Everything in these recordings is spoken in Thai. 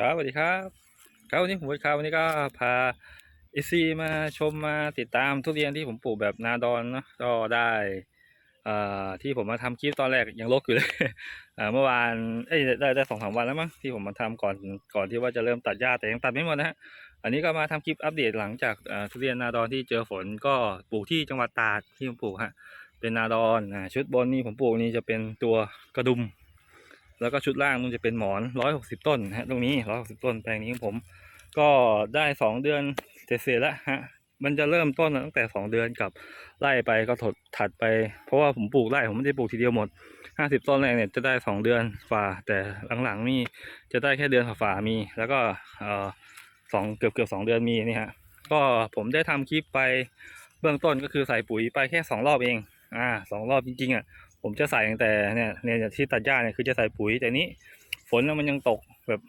ครับสวัสดีครับครับวันนี้ผมครับวันนี้ก็พาเอซีมาชมมาติดตามทุเรียนที่ผมปลูกแบบนาดอนเนาะก็ได้อ่าที่ผมมาทำคลิปตอนแรกยังรกอยู่เลยอ่าเมื่อวานเอ้ยได้ได้สองสามวันแล้วมั้งที่ผมมาทำก่อนก่อนที่ว่าจะเริ่มตัดหญ้าแต่ยังตัดไม่หมดนะฮะอันนี้ก็มาทำคลิปอัปเดตหลังจากทุเรียนนาดอนที่เจอฝนก็ปลูกที่จังหวัดตราดที่ผมปลูกฮะเป็นนาดอนชุดบนนี่ผมปลูกนี่จะเป็นตัวกระดุม แล้วก็ชุดล่างมันจะเป็นหมอนร้อยหกสิบต้นฮะตรงนี้ร้อยหกสิบต้นแปลงนี้ของผม ก็ได้สองเดือนเสร็จแล้วฮะมันจะเริ่มต้นตั้งแต่สองเดือนกับไล่ไปก็ถดถัดไป เพราะว่าผมปลูกไร่ผมไม่ได้ปลูกทีเดียวหมดห้าสิบต้นแรกเนี่ยจะได้สองเดือนฝ่า แต่หลังๆนี่จะได้แค่เดือนฝ่ามี แล้วก็เออสองเกือบเกือบสองเดือนมีนี่ฮะก็ผมได้ทำคลิปไปเบื้องต้นก็คือใส่ปุ๋ยไปแค่สองรอบเองอ่าสองรอบจริงๆอะ ผมจะใส่ตั้งแต่เนี่ยเนี่ยที่ตัดหญ้าเนี่ยคือจะใส่ปุ๋ยแต่นี้ ฝนมันยังตกแบบ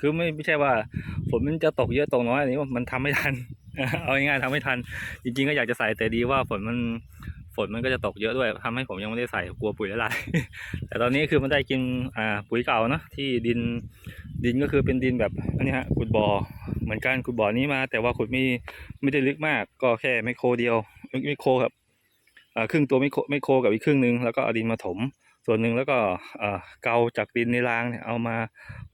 คือไม่ไม่ใช่ว่าฝนมันจะตกเยอะตกน้อยอันนี้มันทำไม่ทัน เอาง่ายๆทำไม่ทัน จริง ๆ ก็อยากจะใส่แต่ดีว่าฝนมันฝนมันก็จะตกเยอะด้วยทำให้ผมยังไม่ได้ใส่กลัวปุ๋ยละลายแต่ตอนนี้คือมันได้กินอ่าปุ๋ยเก่าเนะที่ดินดินก็คือเป็นดินแบบอันนี้ฮะขุดบ่อเหมือนกันขุดบ่อนี้มา แต่ว่าขุดไม่ไม่ได้ลึกมาก ก็แค่ไมโครเดียวไมโครครับ ครึ่งตัวไม่โคไม่โคกับอีกครึ่งหนึ่งแล้วก็เอาดินมาถม ส่วนหนึ่งแล้วก็เกาจากดินในรางเนี่ยเอามา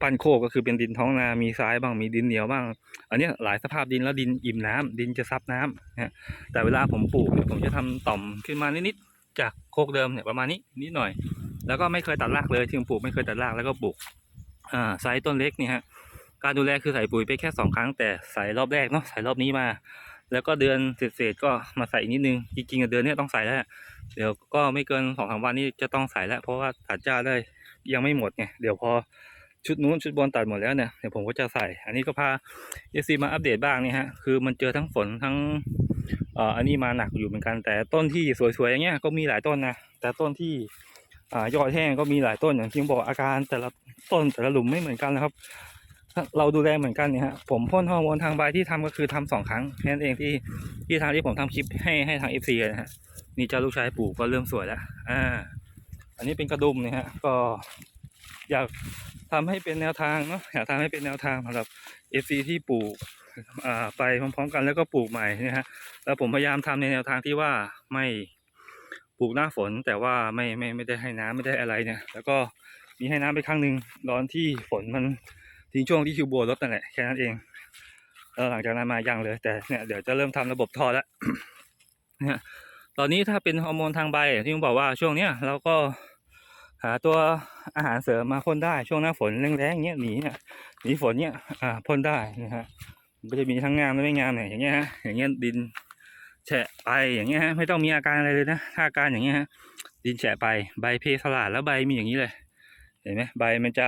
ปั้นโคกก็คือเป็นดินท้องนา มีทรายบ้างมีดินเหนียวบ้าง อันนี้หลายสภาพดินแล้วดินอิ่มน้ำดินจะซับน้ำนะฮะแต่เวลาผมปลูกเนี่ยผมจะทำต่อมขึ้นมานิดๆจากโคกเดิมเนี่ยประมาณนี้นิดหน่อย แล้วก็ไม่เคยตัดรากเลยที่ผมปลูกไม่เคยตัดรากแล้วก็ปลูกไซส์ต้นเล็กเนี่ยฮะการดูแลคือใส่ปุ๋ยไปแค่สองครั้งแต่ใส่รอบแรกเนาะใส่รอบนี้มา แล้วก็เดือนเศษๆก็มาใส่อีกนิดนึง จริงๆเดือนนี้ต้องใส่แล้ว เดี๋ยวก็ไม่เกินสองสามวันนี้จะต้องใส่แล้ว เพราะว่าตัดจ้าได้ยังไม่หมดไงเดี๋ยวพอชุดนู้นชุดบนตัดหมดแล้วเนี่ยเดี๋ยวผมก็จะใส่ อันนี้ก็พาเอซีมาอัปเดตบ้างนี่ฮะคือมันเจอทั้งฝนทั้งเอ่ออันนี้มาหนักอยู่เหมือนกัน แต่ต้นที่สวยๆอย่างเงี้ยก็มีหลายต้นนะแต่ต้นที่อ่ายอดแห้งก็มีหลายต้นอย่างที่ผมบอกอาการแต่ละต้นแต่ละหลุมไม่เหมือนกันนะครับ เราดูแลเหมือนกันเนี่ยฮะผมพ่นฮอร์โมนทางใบที่ทำก็คือทำสองครั้งแค่นั้นเองที่ที่ทางที่ผมทำคลิปให้ให้ทางเอฟซีนะฮะนี่เจ้าลูกชายปลูกก็เริ่มสวยแล้วอ่า อันนี้เป็นกระดุมเนี่ยฮะก็อยากทำให้เป็นแนวทางเนาะอยากทำให้เป็นแนวทางสำหรับเอฟซีที่ปลูกอ่าไปพร้อมๆกันแล้วก็ปลูกใหม่นะฮะแล้วผมพยายามทำในแนวทางที่ว่าไม่ปลูกหน้าฝนแต่ว่าไม่ไม่ไม่ได้ให้น้ำไม่ได้อะไรเนี่ย แล้วก็มีให้น้ำไปครั้งหนึ่งตอนที่ฝนมัน ทิ้งช่วงที่คิวบัวลดนั่นแหละแค่นั้นเองแล้วหลังจากนั้นมายังเลย แต่เนี่ยเดี๋ยวจะเริ่มทำระบบท่อแล้วเนี่ยตอนนี้ถ้าเป็นฮอร์โมนทางใบที่ผมบอกว่าช่วงเนี้ยเราก็หาตัวอาหารเสริมมาพ่นได้ช่วงหน้าฝนแรงๆเงี้ยหนีเนี่ยหนีฝนเนี้ยอ่าพ่นได้นะฮะมันก็จะมีทั้งงามและไม่งามเนี่ยอย่างเงี้ยฮะอย่างเงี้ยดินแฉะไปอย่างเงี้ยฮะไม่ต้องมีอาการอะไรเลยนะถ้าอาการอย่างเงี้ยฮะดินแฉะไปใบเพสลาดแล้วใบมีอย่างนี้เลย เห็นไหมใบมันจะ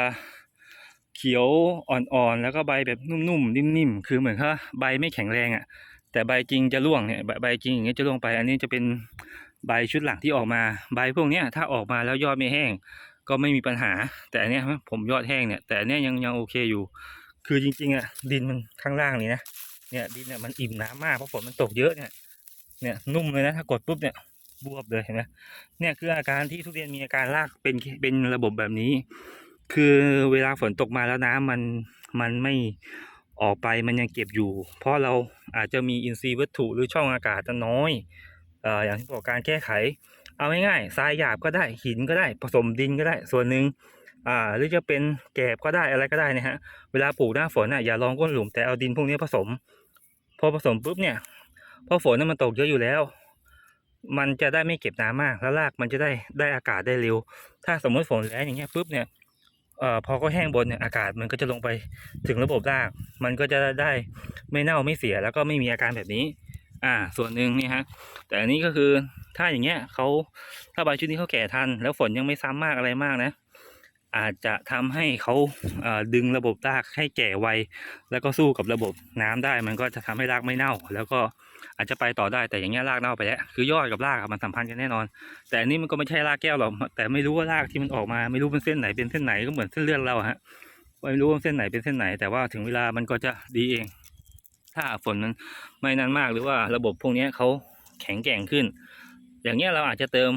ขียวอ่อนๆ แล้วก็ใบแบบนุ่มๆ นิ่มๆ คือเหมือนกับใบไม่แข็งแรงอะ แต่ใบจริงจะร่วงเนี่ยใบใบจริงอย่างเงี้ยจะร่วงไป อันนี้จะเป็นใบชุดหลังที่ออกมา ใบพวกเนี้ยถ้าออกมาแล้วยอดไม่แห้ง ก็ไม่มีปัญหา แต่อันเนี้ยผมยอดแห้งเนี่ย แต่อันเนี้ยยังยังโอเคอยู่ คือจริงๆอะดินมันข้างล่างนี่นะ เนี่ยดินเนี่ยมันอิ่มน้ำมากเพราะฝนมันตกเยอะเนี่ย เนี่ยนุ่มเลยนะถ้ากดปุ๊บเนี่ยบวบเลยเห็นไหมเนี่ยคืออาการที่ทุเรียนมีอาการรากเป็นเป็นระบบแบบนี้ คือเวลาฝนตกมาแล้วน้ำมันมันไม่ออกไปมันยังเก็บอยู่ เพราะเราอาจจะมีอินทรีย์วัตถุหรือช่องอากาศจะน้อยเอ่ออย่างที่บอกการแก้ไข เอาง่ายๆทรายหยาบก็ได้หินก็ได้ผสมดินก็ได้ส่วนหนึ่งอ่าหรือจะเป็นแกบก็ได้อะไรก็ได้นะฮะเวลาปลูกหน้าฝนอะอย่าลองก้นหลุมแต่เอาดินพวกนี้ผสม พอผสมปุ๊บเนี่ยพราะฝนนั้นมันตกเยอะอยู่แล้ว มันจะได้ไม่เก็บน้ำมากแล้วรากมันจะได้ได้อากาศได้เร็ว ถ้าสมมติฝนแรงอย่างเงี้ยปุ๊บเนี่ย อ่อพอก็แห้งบนเนี่ยอากาศมันก็จะลงไปถึงระบบราก มันก็จะได้ไม่เน่าไม่เสียแล้วก็ไม่มีอาการแบบนี้ อ่า ส่วนหนึ่งนี่ฮะ แต่อันนี้ก็คือถ้าอย่างเงี้ยเขาถ้าใบชุดนี้เขาแก่ทัน แล้วฝนยังไม่ซ้ำมากอะไรมากนะ อาจจะทำให้เขาเอ่อดึงระบบรากให้แก่ไวแล้วก็สู้กับระบบน้ำได้ มันก็จะทำให้รากไม่เน่า แล้วก็ อาจจะไปต่อได้แต่อย่างเงี้ยรากเน่าไปแล้วคือยอดกับรากมันสัมพันธ์กันแน่นอน แต่อันนี้มันก็ไม่ใช่รากแก้วหรอกแต่ไม่รู้ว่ารากที่มันออกมาไม่รู้เป็นเส้นไหนเป็นเส้นไหนก็เหมือนเส้นเลือดเราฮะไม่รู้ว่าเส้นไหนเป็นเส้นไหน แต่ว่าถึงเวลามันก็จะดีเอง ถ้าฝนมันไม่นานมากหรือว่าระบบพวกนี้เขาแข็งแกร่งขึ้น อย่างเงี้ยเราอาจจะเติม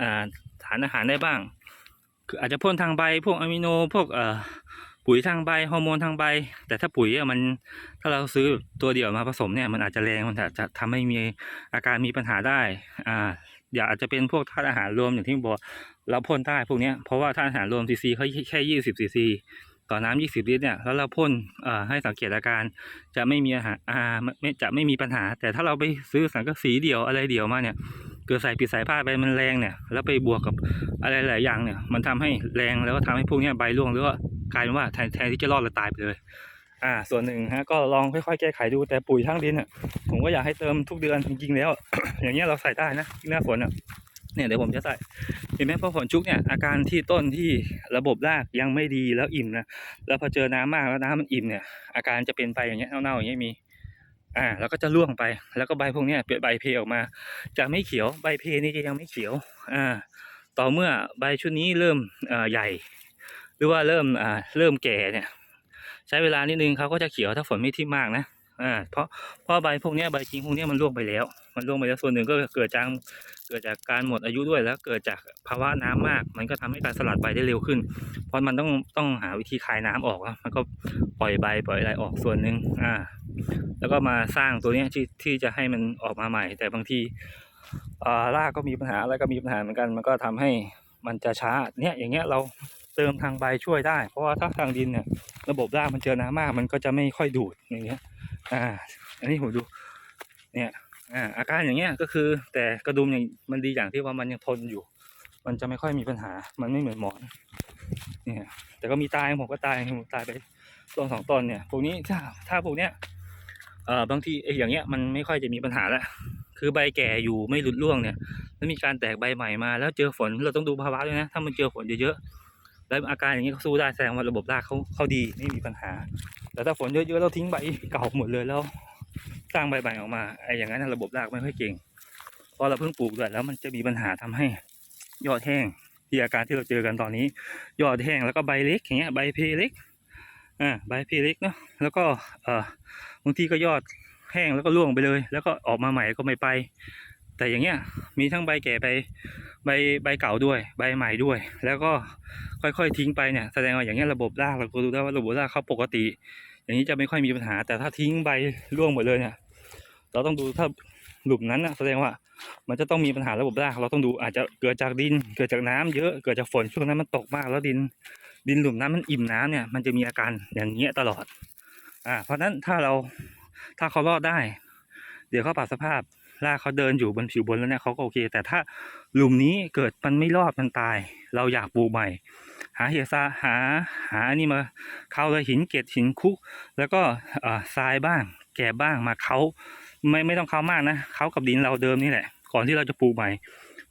อ่าฐานอาหารได้บ้าง คืออาจจะพ่นทางใบพวกอะมิโนพวกเอ่อ ปุ๋ยทางใบฮอร์โมนทางใบ แต่ถ้าปุ๋ยมันถ้าเราซื้อตัวเดียวมาผสมเนี่ยมันอาจจะแรงมันอาจจะทำให้มีอาการมีปัญหาได้อ่าอย่าอาจจะเป็นพวกธาตุอาหารรวมอย่างที่บอกเราพ่นได้พวกนี้เพราะว่าธาตุอาหารรวมซีซีเขาแค่ยี่สิบซีซีต่อน้ำยี่สิบลิตรเนี่ยแล้วเราพ่นอ่าให้สังเกตอาการจะไม่มีอาหารอ่าไม่จะไม่มีปัญหา แต่ถ้าเราไปซื้อสังกะสีเดี่ยวอะไรเดี่ยวมาเนี่ยเกิดใส่ผิดสายพาไปมันแรงเนี่ยแล้วไปบวกกับอะไรหลายอย่างเนี่ยมันทำให้แรงแล้วก็ทำให้พวกนี้ใบร่วงหรือว่า กลายเป็นว่าแทนแทนที่จะรอดเราตายไปเลย อ่า ส่วนหนึ่งฮะก็ลองค่อยๆแก้ไขดูแต่ปุ๋ยทั้งดินอะผมก็อยากให้เติมทุกเดือนจริงๆแล้ว อย่างเงี้ยเราใส่ได้นะหน้าฝนอะเนี่ยเดี๋ยวผมจะใส่เห็นไหมพอฝนชุกเนี่ยอาการที่ต้นที่ระบบรากยังไม่ดีแล้วอิ่มนะแล้วพอเจอน้ำมากแล้วน้ำมันอิ่มเนี่ยอาการจะเป็นไปอย่างเงี้ยเน่าๆอย่างเงี้ยมีอ่าแล้วก็จะร่วงไปแล้วก็ใบพวกเนี้ยเปลี่ยนใบเพออกมา จะไม่เขียวใบเพนี่จะยังไม่เขียวอ่าต่อเมื่อใบชุดนี้เริ่มอ่อใหญ่ รือว่าเริ่มอ่าเริ่มแก่เนี่ย ใช้เวลานิดนึงเขาก็จะเขียวถ้าฝนไม่ทิ่มมากนะอ่าเพราะเพราะใบพวกเนี้ยใบจริงพวกเนี้ยมันร่วงไปแล้ว มันร่วงไปแล้วส่วนหนึ่งก็เกิดจากเกิดจากการหมดอายุด้วยแล้วเกิดจากภาวะน้ำมาก มันก็ทำให้การสลัดใบได้เร็วขึ้น เพราะมันต้องต้องหาวิธีคายน้ำออกอะมันก็ปล่อยใบปล่อยอะไรออกส่วนหนึ่งอ่า แล้วก็มาสร้างตัวเนี้ยที่ที่จะให้มันออกมาใหม่ แต่บางทีอ่ารากก็มีปัญหาอะไรก็มีปัญหาเหมือนกัน มันก็ทำให้มันจะช้าเนี่ยอย่างเงี้ยเรา เติมทางใบช่วยได้ เพราะว่าถ้าทางดินเนี่ย ระบบรากมันเจอน้ำมาก มันก็จะไม่ค่อยดูดอย่างเงี้ย อ่า อันนี้ผมดู เนี่ย อ่า อาการอย่างเงี้ยก็คือ แต่กระดุมอย่างมันดีอย่างที่ว่ามันยังทนอยู่ มันจะไม่ค่อยมีปัญหา มันไม่เหมือนหมอน เนี่ย แต่ก็มีตายผมก็ตายผมตายไปต้นสองต้นเนี่ย พวกนี้ถ้าถ้าพวกเนี้ย เอ่อ บางทีไอ้อย่างเงี้ยมันไม่ค่อยจะมีปัญหาละคือใบแก่อยู่ไม่หลุดร่วงเนี่ย แล้วมีการแตกใบใหม่มา แล้วเจอฝนเราต้องดูภาวะด้วยนะ ถ้ามันเจอฝนเยอะๆ แล้วอาการอย่างนี้เขาสู้ได้แสดงว่าระบบรากเขาเขาดีไม่มีปัญหา แต่ถ้าฝนเยอะๆเราทิ้งใบเก่าหมดเลยแล้วสร้างใบใหม่ออกมาไอ้อย่างนั้นระบบรากไม่ค่อยเก่งเพราะเราเพิ่งปลูกด้วยแล้วมันจะมีปัญหาทำให้ยอดแห้งที่อาการที่เราเจอกันตอนนี้ ยอดแห้งแล้วก็ใบเล็กอย่างเงี้ยใบเพเล็กอ่าใบเพเล็กเนาะแล้วก็เอ่อบางทีก็ยอดแห้งแล้วก็ร่วงไปเลย แล้วก็ออกมาใหม่ก็ไม่ไป แต่อย่างเงี้ยมีทั้งใบแก่ไป ใบใบเก่าด้วย ใบใหม่ด้วย แล้วก็ค่อยๆทิ้งไปเนี่ยแสดงว่าอย่างเงี้ยระบบรากเราก็ดูได้ว่าระบบรากเขาปกติ อย่างนี้จะไม่ค่อยมีปัญหา แต่ถ้าทิ้งใบร่วงหมดเลยเนี่ยเราต้องดูถ้าหลุมนั้นนะแสดงว่ามันจะต้องมีปัญหาระบบรากเราต้องดูอาจจะเกิดจากดิน เกิดจากน้ำเยอะเกิดจากฝนช่วงนั้นมันตกมาก แล้วดินดินหลุมนั้นมันอิ่มน้ำเนี่ยมันจะมีอาการอย่างเงี้ยตลอดอ่าเพราะฉะนั้นถ้าเราถ้าเขารอดได้ เดี๋ยวเขาปรับสภาพ รากเขาเดินอยู่บนผิวบนแล้วเนี่ยเขาก็โอเค แต่ถ้าหลุมนี้เกิดมันไม่รอดมันตาย เราอยากปลูกใหม่ หาเหียซาหาหาอันนี้มาเขาเลยหินเกล็ดหินคุก แล้วก็อ่าทรายบ้าง แกบบ้างมาเขาไม่ไม่ต้องเขามากนะเขากับดินเราเดิมนี่แหละ ก่อนที่เราจะปลูกใหม่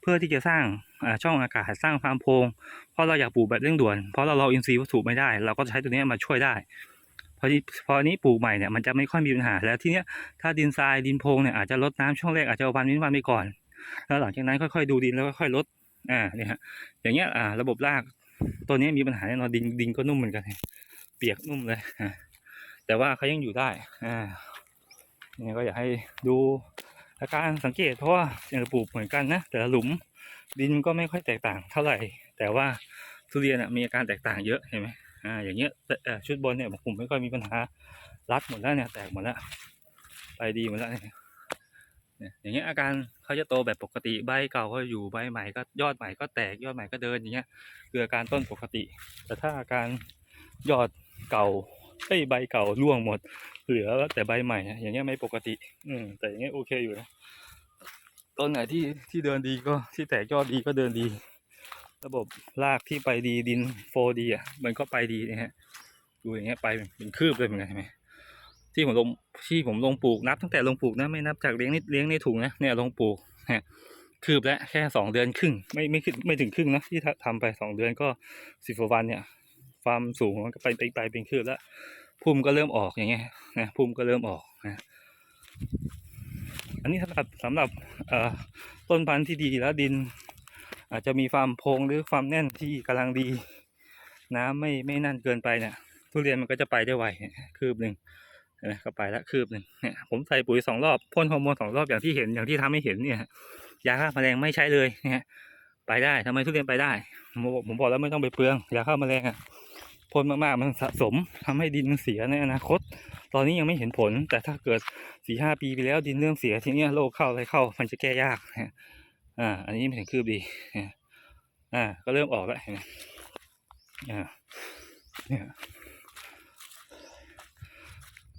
เพื่อที่จะสร้างอ่าช่องอากาศสร้างฟามโพรงเพราะเราอยากปลูกแบบเร่งด่วนเพราะเราเราอินทรีย์วัตถุไม่ได้ เราก็ใช้ตัวนี้มาช่วยได้ พอที่พอนี้ปลูกใหม่เนี่ยมันจะไม่ค่อยมีปัญหาแล้วทีเนี้ยถ้าดินทรายดินโพรงเนี่ยอาจจะลดน้ำช่วงแรกอาจจะวันนิดวันไปก่อน แล้วหลังจากนั้นค่อยๆดูดินแล้วค่อยๆลดอ่าเนี่ยฮะอย่างเงี้ยอ่าระบบรากตัวนี้มีปัญหาแน่นอนดินดินก็นุ่มเหมือนกันเปียกนุ่มเลยแต่ว่าเขายังอยู่ได้อ่าเนี่ยก็อยากให้ดูอาการสังเกตเพราะว่าอย่างปลูกเหมือนกันนะแต่ละหลุมดินก็ไม่ค่อยแตกต่างเท่าไหร่ แต่ว่าทุเรียนมีอาการแตกต่างเยอะเห็นไหม อ่าอย่างเงี้ยแต่ชุดบนเนี่ยผมไม่ค่อยมีปัญหารัดหมดแล้วเนี่ยแตกหมดแล้วไปดีหมดแล้วเนี่ยอย่างเงี้ยอาการเขาจะโตแบบปกติใบเก่าก็อยู่ใบใหม่ก็ยอดใหม่ก็แตกยอดใหม่ก็เดินอย่างเงี้ยคืออาการต้นปกติ แต่ถ้าอาการยอดเก่าไอ้ใบเก่าร่วงหมด เหลือแต่ใบใหม่อย่างเงี้ยไม่ปกติ อืมแต่อย่างเงี้ยโอเคอยู่นะต้นไหนที่ที่เดินดีก็ที่แตกยอดดีก็เดินดี ระบบรากที่ไปดีดินโฟดีอะมันก็ไปดีนะฮะดูอย่างเงี้ยไปเป็นคืบเลยเหมือนกันใช่ไหมที่ผมลงที่ผมลงปลูกนับตั้งแต่ลงปลูกนะไม่นับจากเลี้ยงนี่เลี้ยงในถุงนะเนี่ยลงปลูกฮะคืบแล้วแค่สองเดือนครึ่งไม่ไม่ขึ้นไม่ถึงครึ่งนะที่ทำไปสองเดือนก็สิบกว่าวันเนี่ยความสูงมันก็ไปไปไปเป็นคืบแล้วพุ่มก็เริ่มออกอย่างเงี้ยนะพุ่มก็เริ่มออกนะอันนี้สำหรับสำหรับต้นพันธุ์ที่ดีแล้วดิน อาจจะมีความโพงหรือความแน่นที่กำลังดี น้ำไม่ไม่นั่นเกินไปเนี่ยทุเรียนมันก็จะไปได้ไวคืบหนึ่งนไหมก็ไปละคืบหนึ่งเนี่ยผมใส่ปุ๋ยสองรอบพ่นฮอร์โมนสองรอบอย่างที่เห็นอย่างที่ทำให้เห็นเนี่ยยาฆ่าแมลงไม่ใช้เลยเนี่ยไปได้ทำไมทุเรียนไปได้ผมบอกผมบอกแล้วไม่ต้องไปเปลืองยาฆ่าแมลงอะพ่นมากๆมันสะสมทำให้ดินมันเสียในอนาคต ตอนนี้ยังไม่เห็นผล แต่ถ้าเกิดสี่ห้าปีไปแล้วดินเริ่มเสียทีเนี้ยโรคเข้าอะไรเข้ามันจะแก้ยากนะ อ่า อันนี้ไม่ถึงคืบดีนะอ่า ก็เริ่มออกแล้วเห็นไหมอ่า เนี่ย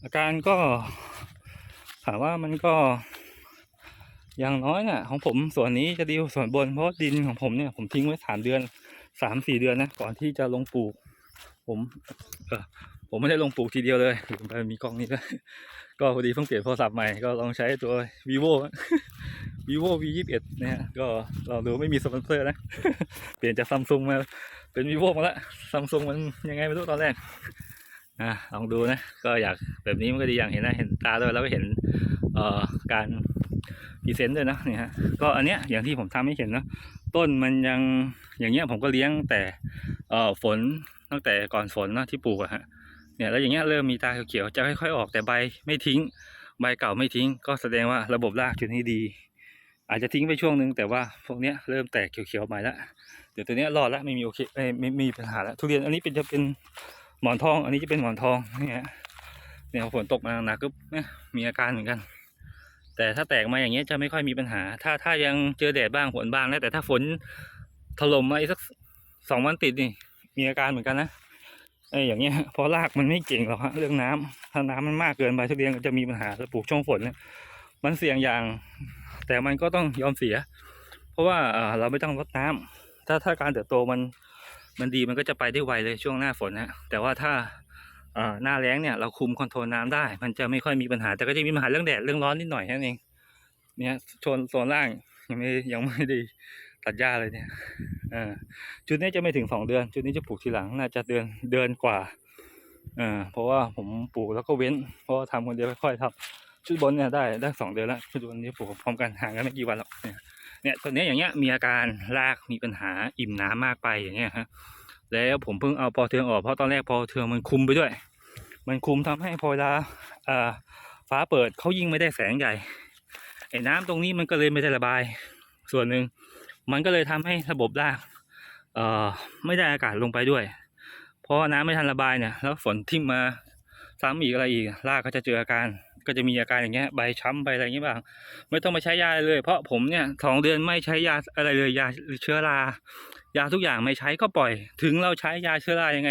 อาการก็ถามว่ามันก็อย่างน้อยเนี่ยของผมส่วนนี้จะดีกว่าส่วนบนเพราะดินของผมเนี่ยผมทิ้งไว้สามเดือนสามสี่เดือนนะก่อนที่จะลงปลูก ผม เออผมไม่ได้ลงปลูกทีเดียวเลยผมไปมีกล้องนี้ด้วย ก็พอดีเพิ่งเปลี่ยนโทรศัพท์ใหม่ก็ลองใช้ตัว vivo vivo v 2 1นะฮะก็เราดูไม่มีสปอนเซอร์นะ เปลี่ยนจากซัมซุงมาเป็น vivo มาละซัมซุงมันยังไงไม่รู้ตอนแรกอะลองดูนะ ก็อยากแบบนี้มันก็ดีอย่างเห็นนะเห็นตาด้วยแล้วก็เห็นเอ่อการพรีเซนต์ด้วยนะเนี่ยฮะก็อันเนี้ยอย่างที่ผมทำให้เห็นนะต้นมันยังอย่างเงี้ยผมก็เลี้ยงแต่เอ่อฝนตั้งแต่ก่อนฝนนะที่ปลูกอะฮะ เนี่ยแล้วอย่างเงี้ยเริ่มมีตาเขียวๆจะค่อยๆออกแต่ใบไม่ทิ้ง ใบเก่าไม่ทิ้ง ก็แสดงว่าระบบรากจุดนี้ดี อาจจะทิ้งไปช่วงนึงแต่ว่าพวกเนี้ยเริ่มแตกเขียวๆใหม่ละเดี๋ยวตัวเนี้ยรอดละไม่มีโอเคไม่ไม่มีปัญหาละทุเรียนอันนี้เป็นจะเป็นหมอนทอง อันนี้จะเป็นหมอนทองเนี่ยเนี่ยฝนตกมาหนักก็เนี่ยมีอาการเหมือนกัน แต่ถ้าแตกมาอย่างเงี้ยจะไม่ค่อยมีปัญหา ถ้าถ้ายังเจอแดดบ้างฝนบ้างนะแต่ถ้าฝนถล่มมาอีกสักสองวันติดนี่มีอาการเหมือนกันนะ ไอ้อย่างเงี้ยพราะรากมันไม่เก่งหรอกฮะเรื่องน้ำถ้าน้ำมันมากเกินไปทุเรียนก็จะมีปัญหาถ้าปลูกช่วงฝนเนี่ยมันเสี่ยงอย่าง แต่มันก็ต้องยอมเสีย เพราะว่าเราไม่ต้องรดน้ำถ้าถ้าการเติบโตมันมันดีมันก็จะไปได้ไวเลยช่วงหน้าฝนนะแต่ว่าถ้าหน้าแล้งเนี่ยเราคุมคอนโทรลน้ำได้ มันจะไม่ค่อยมีปัญหาแต่ก็จะมีปัญหาเรื่องแดดเรื่องร้อนนิดหน่อยแค่นั้นเองเนี่ยโซนโซนล่างยังไม่ยังไม่ได้ ตัดหญ้าเลยเนี่ยอ่าชุดนี้จะไม่ถึงสองเดือน ชุดนี้จะปลูกทีหลังน่าจะเดือนเดือนกว่าอ่าเพราะว่าผมปลูกแล้วก็เว้น เพราะว่าทำคนเดียวค่อยๆทำชุดบนเนี่ยได้ได้สองเดือนแล้วชุดบนนี้ปลูกพร้อมกันห่างกันไม่กี่วันหรอกเนี่ยเนี่ยตัวเนี้อย่างเงี้ยมีอาการรากมีปัญหาอิ่มน้ำมากไปอย่างเงี้ยฮะแล้วผมเพิ่งเอาปอเทืองออกเพราะตอนแรกปอเทืองมันคุมไปด้วย มันคุมทำให้พอเวลาอ่าฟ้าเปิดเขายิ่งไม่ได้แสงใหญ่ไอ้น้ำตรงนี้มันก็เลยไม่ได้ระบาย ส่วนหนึ่ง มันก็เลยทำให้ระบบรากเอ่อไม่ได้อากาศลงไปด้วย เพราะน้ำไม่ทันระบายเนี่ยแล้วฝนทิ่มมาซ้ำอีกอะไรอีกรากก็จะเจออาการก็จะมีอาการอย่างเงี้ยใบช้ำใบอะไรอย่างเงี้ยบ้างไม่ต้องไปใช้ยาเลย เพราะผมเนี่ยสองเดือนไม่ใช้ยาอะไรเลยยาเชื้อรายาทุกอย่างไม่ใช้ก็ปล่อย ถึงเราใช้ยาเชื้อรายังไง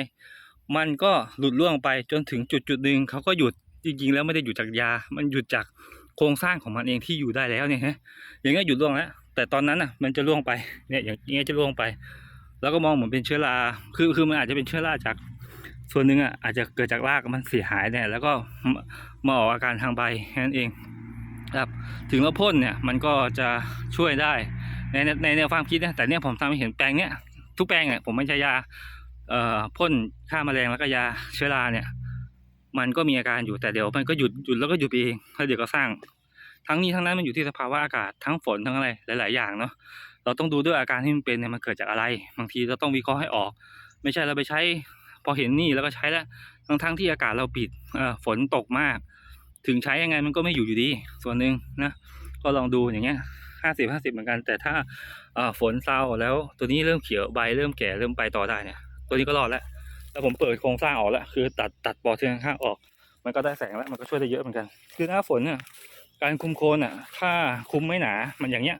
มันก็หลุดล่วงไปจนถึงจุดจุดหนึ่งเขาก็หยุดจริงๆแล้วไม่ได้หยุดจากยา มันหยุดจากโครงสร้างของมันเองที่อยู่ได้แล้วเนี่ยฮะอย่างเงี้ยหยุดล่วงแล้ว แต่ตอนนั้นอะ มันจะล่วงไปเนี่ยอย่างเงี้ยจะล่วงไป แล้วก็มองเหมือนเป็นเชื้อราคือคือมันอาจจะเป็นเชื้อราจาก ส่วนหนึ่งอะอาจจะเกิดจากรากมันเสียหายเนี่ยแล้วก็มาออกอาการทางใบแค่นั้นเองครับถึงเราพ่นเนี่ยมันก็จะช่วยได้ในในในแนวความคิดนะแต่เนี่ยผมทำให้เห็นแปลงเนี้ยทุกแปลงอะผมไม่ใช้ยาเอ่อพ่นฆ่าแมลงแล้วก็ยาเชื้อราเนี่ย มันก็มีอาการอยู่แต่เดี๋ยวมันก็หยุดหยุดแล้วก็หยุดเองแล้วเดี๋ยวก็สร้าง ทั้งนี้ทั้งนั้นมันอยู่ที่สภาวะอากาศทั้งฝนทั้งอะไรหลาย ๆ อย่างเนาะเราต้องดูด้วยอาการที่มันเป็นเนี่ยมันเกิดจากอะไร บางทีเราต้องวิเคราะห์ให้ออก ไม่ใช่เราไปใช้พอเห็นนี่แล้วก็ใช้แล้วทั้งทั้งๆที่อากาศเราปิดฝนตกมาก ถึงใช้ยังไงมันก็ไม่อยู่อยู่ดี ส่วนหนึ่งนะก็ลองดูอย่างเงี้ยห้าสิบห้าสิบเหมือนกัน แต่ถ้าฝนเศร้าแล้วตัวนี้เริ่มเขียวใบเริ่มแก่เริ่มไปต่อได้เนี่ย ตัวนี้ก็รอดแล้วแล้วผมเปิดโครงสร้างออกแล้วคือตัดตัดปอเทืองข้างออก มันก็ได้แสงแล้วมันก็ช่วยได้เยอะเหมือนกัน คือหน้าฝนเนี่ย การคุมโคนอะ ถ้าคุมไม่หนา มันอย่างเงี้ย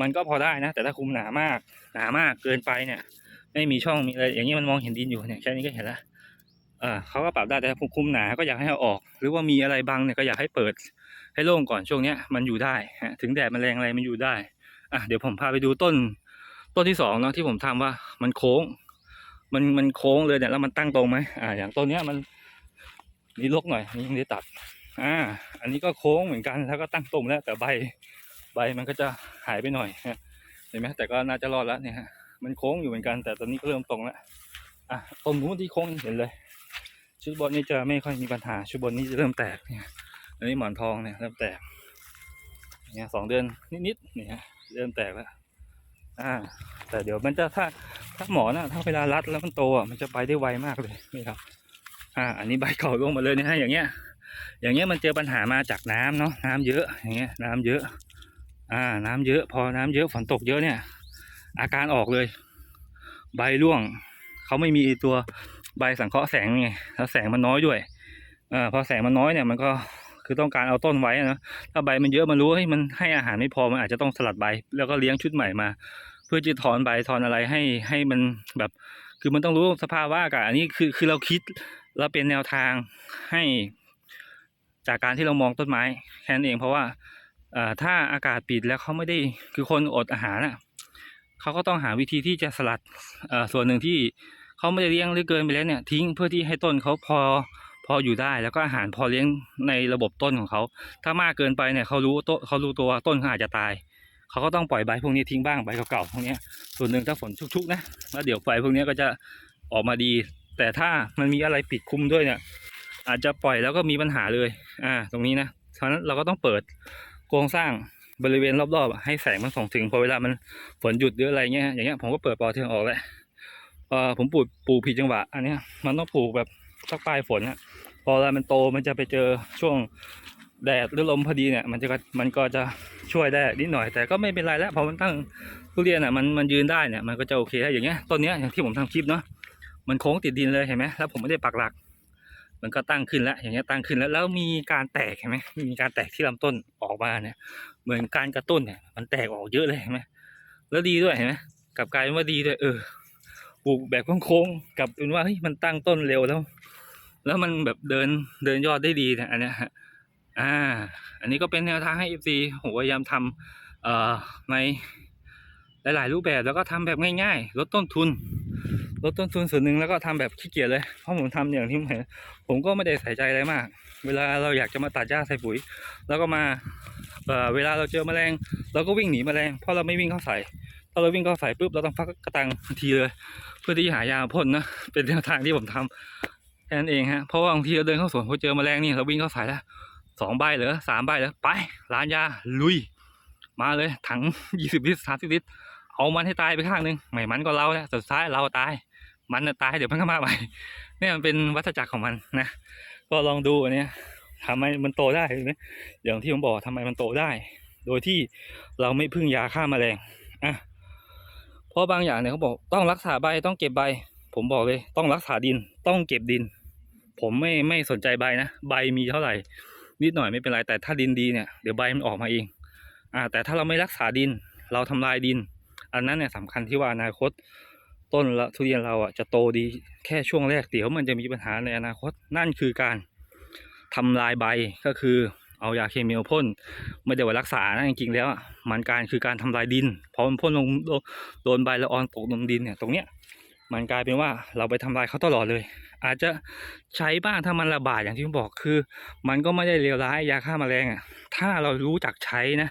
มันก็พอได้นะ แต่ถ้าคุมหนามาก หนามากเกินไปเนี่ย ไม่มีช่องมีอะไรอย่างเงี้ยมันมองเห็นดินอยู่เนี่ยแค่นี้ก็เห็นแล้วอ่าเขาก็ปรับได้แต่ถ้าคุมหนาก็อยากให้เอาออก หรือว่ามีอะไรบังเนี่ยก็อยากให้เปิด ให้โล่งก่อนช่วงเนี้ยมันอยู่ได้ฮะถึงแดดแมลงอะไรมันอยู่ได้อะเดี๋ยวผมพาไปดูต้น ต้นที่สองเนาะที่ผมทำว่ามันโค้ง มันมันโค้งเลยเนี่ยแล้วมันตั้งตรงไหมอ่าอย่างต้นเนี้ยมันนี่ลกหน่อยนี่ยังได้ตัด อ่า อันนี้ก็โค้งเหมือนกันแล้วก็ตั้งตรงแล้ว แต่ใบใบมันก็จะหายไปหน่อยเห็นไหมแต่ก็น่าจะรอดแล้วเนี่ยฮะมันโค้งอยู่เหมือนกันแต่ตอนนี้ก็เริ่มตรงแล้วอะต้นนู้นที่โค้งเห็นเลย ชุดบนนี้จะไม่ค่อยมีปัญหา ชุดบนนี้จะเริ่มแตกเนี่ยอันนี้หมอนทองเนี่ยเริ่มแตกเนี่ยสองเดือนนิดๆเนี่ยเริ่มแตกแล้วอ่า แต่เดี๋ยวมันจะถ้าถ้าหมอนะถ้าเวลารัดแล้วมันโตอะมันจะไปได้ไวมากเลยนี่ครับ อ่า อันนี้ใบเก่าลงมาเลยนะฮะอย่างเงี้ย อย่างเงี้ยมันเจอปัญหามาจากน้ำเนาะน้ำเยอะอย่างเงี้ยน้ำเยอะ อ่า น้ำเยอะ พอน้ำเยอะฝนตกเยอะเนี่ย อาการออกเลย ใบร่วงเขาไม่มีตัวใบสังเคราะห์แสงไงแล้วแสงมันน้อยด้วยเออพอแสงมันน้อยเนี่ยมันก็คือต้องการเอาต้นไว้นะถ้าใบมันเยอะมันรู้ว่าเฮ้ยมันให้อาหารไม่พอมันอาจจะต้องสลัดใบ แล้วก็เลี้ยงชุดใหม่มา เพื่อจะถอนใบถอนอะไรให้ให้มันแบบ คือมันต้องรู้สภาพวะอากาศอันนี้คือคือเราคิดเราเป็นแนวทางให้ จากการที่เรามองต้นไม้แค่นั้นเองเพราะว่าถ้าอากาศปิดแล้วเขาไม่ได้คือคนอดอาหารน่ะเขาก็ต้องหาวิธีที่จะสลัดส่วนหนึ่งที่เขาไม่ได้เลี้ยงหรือเกินไปแล้วเนี่ยทิ้งเพื่อที่ให้ต้นเขาพอพออยู่ได้แล้วก็อาหารพอเลี้ยงในระบบต้นของเขา ถ้ามากเกินไปเนี่ยเขารู้ต้นเขารู้ตัวต้นเขาอาจจะตาย เขาก็ต้องปล่อยใบพวกนี้ทิ้งบ้างใบเก่าๆพวกนี้ส่วนหนึ่งถ้าฝนชุกๆนะแล้วเดี๋ยวใบพวกนี้ก็จะออกมาดี แต่ถ้ามันมีอะไรปิดคุมด้วยเนี่ย อาจจะปล่อยแล้วก็มีปัญหาเลย อ่า ตรงนี้นะฉะนั้นเราก็ต้องเปิดโครงสร้างบริเวณรอบๆ ให้แสงมันส่องถึง พอเวลามันฝนหยุดหรืออะไรเงี้ย อย่างเงี้ยผมก็เปิดปอเทืองออกแหล้วเออผมปลูกปลูกผิดจังหวะ อันเนี้ยมันต้องปลูกแบบสักปลายฝนอะพอเวลามันโตมันจะไปเจอช่วงแดดหรือลมพอดีเนี่ย มันจะมันก็จะช่วยได้นิดหน่อย แต่ก็ไม่เป็นไรแล้วพอมันตั้งทุเรียนอะมันมันยืนได้เนี่ยมันก็จะโอเคแล้วอย่างเงี้ยต้นเนี้ยอย่างที่ผมทำคลิปเนาะมันโค้งติดดินเลยเห็นไหมแล้วผมไม่ได้ปักหลัก มันก็ตั้งขึ้นแล้วอย่างเงี้ยตั้งขึ้นแล้วแล้วมีการแตกเห็นไหมมีการแตกที่ลำต้นออกมาเนี่ยเหมือนการกระตุ้นเนี่ยมันแตกออกเยอะเลยเห็นไหมแล้วดีด้วยเห็นไหมกลับกลายเป็นว่าดีด้วยเออปลูกแบบโค้งๆกลับเป็นว่าเฮ้ยมันตั้งต้นเร็วแล้ว แล้วมันแบบเดินเดินยอดได้ดีเนี่ยอันเนี้ยฮะอ่า อันนี้ก็เป็นแนวทางให้ FC ผมพยายามทำเอ่อใน หลาย ๆ รูปแบบแล้วก็ทำแบบง่าย ๆ ลดต้นทุน ลดต้นทุนส่วนหนึ่งแล้วก็ทำแบบขี้เกียจเลย เพราะผมทำอย่างที่ผมเห็นผมก็ไม่ได้ใส่ใจอะไรมาก เวลาเราอยากจะมาตัดหญ้าใส่ปุ๋ย แล้วก็มาเวลาเราเจอแมลงเราก็วิ่งหนีแมลงเพราะเราไม่วิ่งเข้าใส่ถ้าเราวิ่งเข้าใส่ปุ๊บเราต้องฟักกระตังทันทีเลย เพื่อที่หายาพ่นนะเป็นแนวทางที่ผมทำแค่นั้นเองฮะเพราะว่าบางทีเราเดินเข้าสวนพอเจอแมลงนี่เราวิ่งเข้าใส่แล้วสองใบเหรือสามใบเหรือไปร้านยาลุย มาเลยถังยี่สิบลิตรสามสิบลิตร เอามันให้ตายไปข้างหนึงไม่มันก็เราแหละสุดท้ายเราตาย มันน่ะตายเดี๋ยวมันก็มาใหม่เนี่ยมันเป็นวัฏจักรของมันนะก็ลองดูอันนี้ทำไมมันโตได้เห็นไหมอย่างที่ผมบอกทำไมมันโตได้ โดยที่เราไม่พึ่งยาฆ่าแมลงอะเพราะบางอย่างเนี่ยเขาบอกต้องรักษาใบต้องเก็บใบ ผมบอกเลยต้องรักษาดินต้องเก็บดิน ผมไม่ไม่สนใจใบนะใบมีเท่าไหร่ นิดหน่อยไม่เป็นไรแต่ถ้าดินดีเนี่ยเดี๋ยวใบมันออกมาเองอ่าแต่ถ้าเราไม่รักษาดิน เราทำลายดิน อันนั้นเนี่ยสำคัญที่ว่าอนาคต ต้นละทุเรียนเราอะจะโตดีแค่ช่วงแรกเดี๋ยวมันจะมีปัญหาในอนาคตนั่นคือการทำลายใบก็คือเอายาเคมีมาพ่นไม่ได้ว่ารักษานะจริงๆแล้วอะมันการคือการทำลายดินพอมันพ่นลงโดนใบละออนตกลงดินเนี่ยตรงเนี้ยมันกลายเป็นว่าเราไปทำลายเขาตลอดเลย อาจจะใช้บ้างถ้ามันระบาดอย่างที่ผมบอกคือ มันก็ไม่ได้เลวร้ายยาฆ่าแมลงอะถ้าเรารู้จักใช้นะ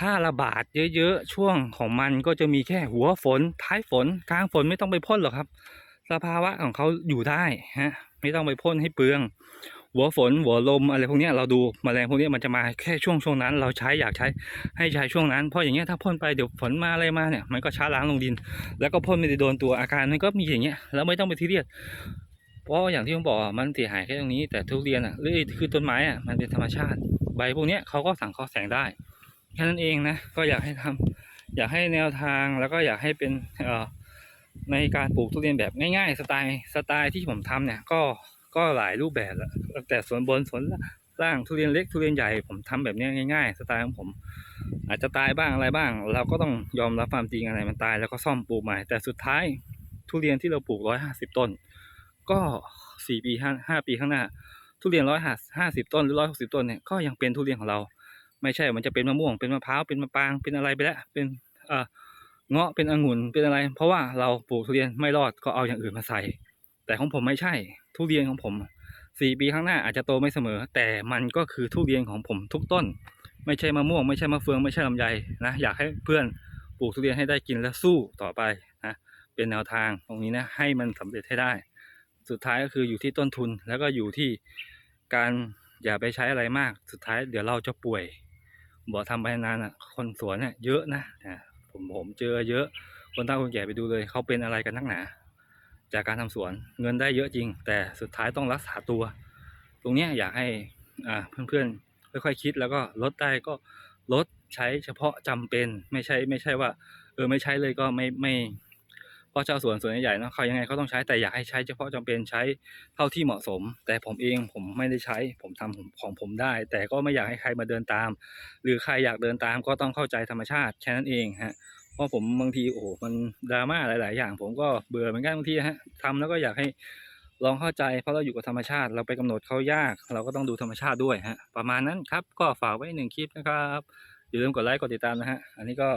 ถ้าระบาดเยอะๆ ช่วงของมันก็จะมีแค่หัวฝน ท้ายฝนกลางฝนไม่ต้องไปพ่นหรอกครับ สภาวะของเขาอยู่ได้ฮะไม่ต้องไปพ่นให้เปลือง หัวฝนหัวลมอะไรพวกนี้เราดูแมลงพวกนี้มันจะมาแค่ช่วงช่วงนั้น เราใช้อยากใช้ให้ใช้ช่วงนั้นเพราะอย่างเงี้ยถ้าพ่นไปเดี๋ยวฝนมาอะไรมาเนี่ยมันก็ช้าล้างลงดิน แล้วก็พ่นไม่ได้โดนตัวอาการมันก็มีอย่างเงี้ยแล้วไม่ต้องไปทีเรียส เพราะอย่างที่ผมบอกมันเสียหายแค่ตรงนี้แต่ทุเรียนอะหรือคือต้นไม้อะมันเป็นธรรมชาติ ใบพวกเนี้ยเขาก็สังเคราะห์แสงได้แค่นั้นเองนะก็อยากให้ทำอยากให้แนวทางแล้วก็อยากให้เป็นเอ่อในการปลูกทุเรียนแบบง่ายๆ สไตล์สไตล์ที่ผมทำเนี่ยก็ก็หลายรูปแบบแล้วแต่สวนบนสวนล่างทุเรียนเล็กทุเรียนใหญ่ผมทำแบบนี้ยง่ายๆ สไตล์ของผม อาจจะตายบ้างอะไรบ้าง เราก็ต้องยอมรับความจริงอะไรมันตายแล้วก็ซ่อมปลูกใหม่แต่สุดท้ายทุเรียนที่เราปลูกร้อยห้าสิบต้น ก็สี่ปีห้าห้าปีข้างหน้า ทุเรียนร้อยห้าสิบต้นหรือร้อยหกสิบต้นเนี่ยก็ยังเป็นทุเรียนของเรา ไม่ใช่มันจะเป็นมะม่วงเป็นมะพร้าวเป็นมะปางเป็นอะไรไปแล้วเป็นเอ่อเงาะเป็นองุ่นเป็นอะไร เพราะว่าเราปลูกทุเรียนไม่รอดก็เอาอย่างอื่นมาใส่ แต่ของผมไม่ใช่ ทุเรียนของผมสี่ปีข้างหน้าอาจจะโตไม่เสมอ แต่มันก็คือทุเรียนของผมทุกต้น ไม่ใช่มะม่วงไม่ใช่มะเฟืองไม่ใช่ลำไยนะอยากให้เพื่อนปลูกทุเรียนให้ได้กินและสู้ต่อไปนะเป็นแนวทางตรงนี้นะให้มันสำเร็จให้ได้ สุดท้ายก็คืออยู่ที่ต้นทุนแล้วก็อยู่ที่การอย่าไปใช้อะไรมาก สุดท้ายเดี๋ยวเราจะป่วยบอกทำไปนานอะ คนสวนเนี่ยเยอะนะผมผมเจอเยอะคนเฒ่าคนแก่ไปดูเลยเขาเป็นอะไรกันนักหนา จากการทำสวนเงินได้เยอะจริง แต่สุดท้ายต้องรักษาตัว ตรงเนี้ยอยากให้เพื่อนๆค่อยๆคิดแล้วก็ลดได้ก็ลดใช้เฉพาะจำเป็นไม่ใช่ไม่ใช่ว่า เออไม่ใช้เลยก็ไม่ไม่ ราะชาวสวนส่วนใหญ่ๆเนาะเขายังไงเขาต้องใช้แต่อยากให้ใช้เฉพาะจำเป็นใช้เท่าที่เหมาะสม แต่ผมเองผมไม่ได้ใช้ ผมทำของผมได้ แต่ก็ไม่อยากให้ใครมาเดินตาม หรือใครอยากเดินตามก็ต้องเข้าใจธรรมชาติแค่นั้นเองฮะเพราะผมบางทีโอ้โหมันดราม่าหลาย ๆ อย่าง ผมก็เบื่อเหมือนกันบางทีฮะทำแล้วก็อยากให้ลองเข้าใจเพราะเราอยู่กับธรรมชาติ เราไปกำหนดเขายาก เราก็ต้องดูธรรมชาติด้วยฮะประมาณนั้นครับ ก็ฝากไว้หนึ่งคลิปนะครับอย่าลืมกดไลค์กดติดตามนะฮะอันนี้ก็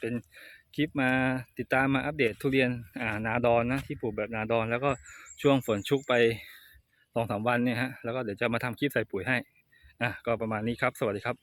เป็น คลิปมาติดตามมาอัปเดตทุเรียนอ่านาดอนนะที่ปลูกแบบนาดอน แล้วก็ช่วงฝนชุกไปสองสามวันเนี่ยฮะแล้วก็เดี๋ยวจะมาทำคลิปใส่ปุ๋ยให้อะก็ประมาณนี้ครับ สวัสดีครับ